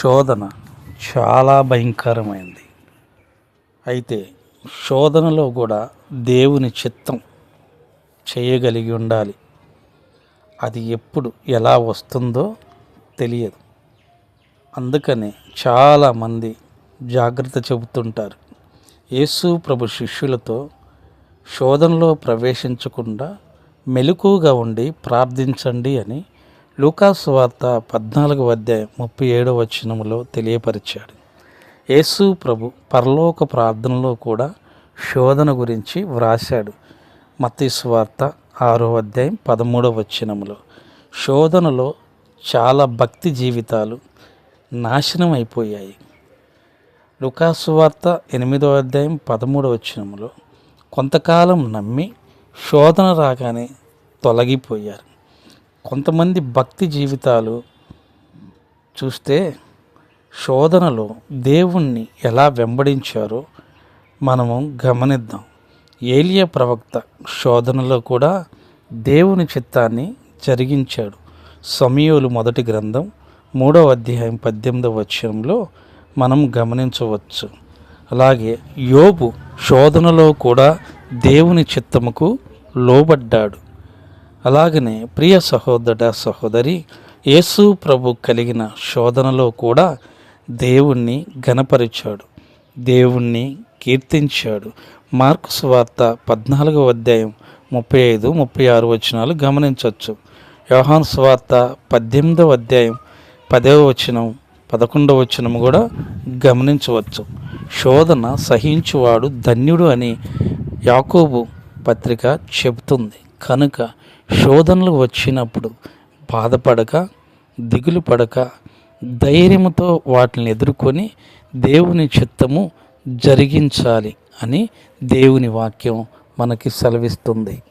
శోధన చాలా భయంకరమైంది. అయితే శోధనలో కూడా దేవుని చిత్తం చేయగలిగి ఉండాలి. అది ఎప్పుడు ఎలా వస్తుందో తెలియదు. అందుకనే చాలామంది జాగ్రత్త చెబుతుంటారు. యేసు ప్రభు శిష్యులతో శోధనలో ప్రవేశించకుండా మెలకుగా ఉండి ప్రార్థించండి అని లూకాసు వార్త పద్నాలుగు అధ్యాయం ముప్పై ఏడవ వచనములో తెలియపరిచాడు. యేసు ప్రభు పరలోక ప్రార్థనలో కూడా శోధన గురించి వ్రాశాడు. మత్తీసు వార్త ఆరో అధ్యాయం పదమూడవ వచనములో శోధనలో చాలా భక్తి జీవితాలు నాశనం అయిపోయాయి. లుకాసు వార్త ఎనిమిదో అధ్యాయం పదమూడవ వచనములో కొంతకాలం నమ్మి శోధన రాగానే తొలగిపోయారు. కొంతమంది భక్తి జీవితాలు చూస్తే శోధనలో దేవుణ్ణి ఎలా వెంబడించారో మనము గమనిద్దాం. ఏలియా ప్రవక్త శోధనలో కూడా దేవుని చిత్తాన్ని జరిగించాడు. సమయోలు మొదటి గ్రంథం మూడవ అధ్యాయం పద్దెనిమిదవ వచ్చంలో మనం గమనించవచ్చు. అలాగే యోబు శోధనలో కూడా దేవుని చిత్తముకు లోబడ్డాడు. అలాగనే ప్రియ సహోదర సహోదరి యేసు ప్రభు కలిగిన శోధనలో కూడా దేవుణ్ణి గనపరిచాడు దేవుణ్ణి కీర్తించాడు. మార్కు వార్త పద్నాలుగో అధ్యాయం ముప్పై ఐదు ముప్పై ఆరు వచనాలు గమనించవచ్చు యోహాన్ స్వార్త పద్దెనిమిదవ అధ్యాయం పదవ వచనం పదకొండవ వచనం కూడా గమనించవచ్చు. శోధన సహించువాడు ధన్యుడు అని యాకోబు పత్రిక చెబుతుంది. కనుక శోధనలు వచ్చినప్పుడు బాధపడక దిగులు పడక ధైర్యముతో వాటిని ఎదుర్కొని దేవుని చిత్తము జరిగించాలి అని దేవుని వాక్యం మనకి సెలవిస్తుంది.